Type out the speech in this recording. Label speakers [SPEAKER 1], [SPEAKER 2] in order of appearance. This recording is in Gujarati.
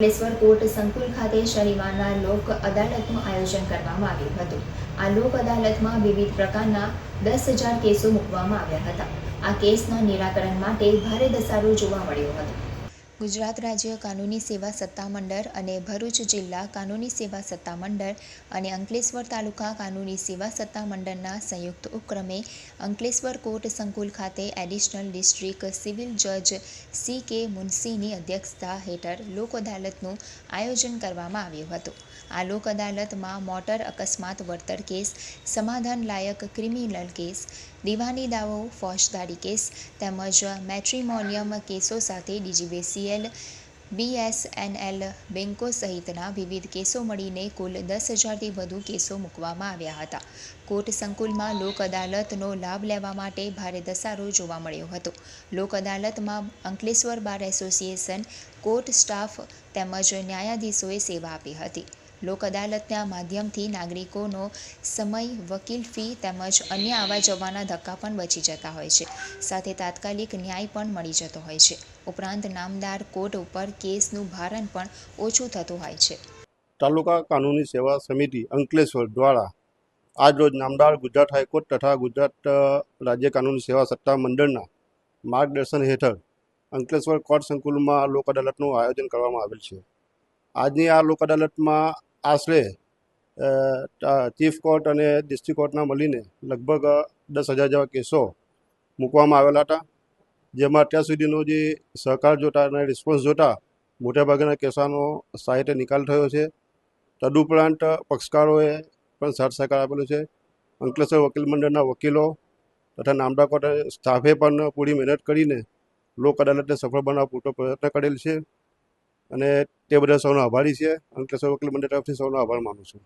[SPEAKER 1] અંકલેશ્વર કોર્ટ સંકુલ ખાતે શનિવારના લોક અદાલતનું આયોજન કરવામાં આવ્યું હતું. આ લોક અદાલતમાં વિવિધ પ્રકારના દસ હજાર કેસો મૂકવામાં આવ્યા હતા. આ કેસના નિરાકરણ માટે ભારે ધસારો જોવા મળ્યો હતો. ગુજરાત રાજ્ય કાનૂની સેવા સત્તામંડળ અને ભરૂચ જિલ્લા કાનૂની સેવા સત્તામંડળ અને અંકલેશ્વર તાલુકા કાનૂની સેવા સત્તામંડળના સંયુક્ત ઉપક્રમે અંકલેશ્વર કોર્ટ સંકુલ ખાતે એડિશનલ ડિસ્ટ્રિક્ટ સિવિલ જજ સી કે મુનશીની અધ્યક્ષતા હેઠળ લોક અદાલતનું આયોજન કરવામાં આવ્યું હતું. આ લોક અદાલતમાં મોટર અકસ્માત વળતર કેસ સમાધાનલાયક ક્રિમિનલ કેસ, દીવાની દાવો, ફોજદારી કેસ તેમજ મેટ્રિમોનિયમ કેસો સાથે ડીજીવીસીએલ બીએસએનએલ બેન્કો સહિતના વિવિધ કેસો મળીને કુલ દસ હજારથી વધુ કેસો મૂકવામાં આવ્યા હતા. કોર્ટ સંકુલમાં લોક અદાલતનો લાભ લેવા માટે ભારે ધસારો જોવા મળ્યો હતો. લોક અદાલતમાં Ankleshwar bar association court staff તેમજ ન્યાયાધીશોએ સેવા આપી હતી. લોક અદાલતના માધ્યમથી નાગરિકોનો સમય, વકીલ ફી તેમજ અન્ય આવા જવાના ધક્કા પણ બચી જતા હોય છે. સાથે તાત્કાલિક ન્યાય પણ મળી જતો હોય છે. ઉપરાંત નામદાર કોર્ટ ઉપર કેસનું ભારણ પણ ઓછું થતું હોય છે.
[SPEAKER 2] તાલુકા કાનૂની સેવા સમિતિ અંકલેશ્વર દ્વારા આજ રોજ નામદાર ગુજરાત હાઈકોર્ટ તથા ગુજરાત રાજ્ય કાનૂની સેવા સત્તા મંડળના માર્ગદર્શન હેઠળ અંકલેશ્વર કોર્ટ સંકુલમાં લોક અદાલતનું આયોજન કરવામાં આવેલ છે. આજની આ લોક અદાલતમાં આશરે ચીફ કોર્ટ અને ડિસ્ટ્રિક્ટ કોર્ટના મળીને લગભગ દસ હજાર જેવા કેસો મૂકવામાં આવેલા હતા. જેમાં અત્યાર સુધીનો જે સહકાર જોતા અને રિસ્પોન્સ જોતા મોટાભાગના કેસોનો સાહિત્ય નિકાલ થયો છે. તદુપરાંત પક્ષકારોએ પણ સાથ સહકાર આપેલો છે. અંકલેશ્વર વકીલ મંડળના વકીલો તથા નામદા કોર્ટ સ્ટાફે પણ પૂરી મહેનત કરીને લોક અદાલતને સફળ બનાવવા પૂરતો પ્રયત્ન કરેલ છે. અને તે બધા સૌનો આભારી છે. અંકલેશ્વર વકીલ મંડળ તરફથી સૌનો આભાર માનું છું.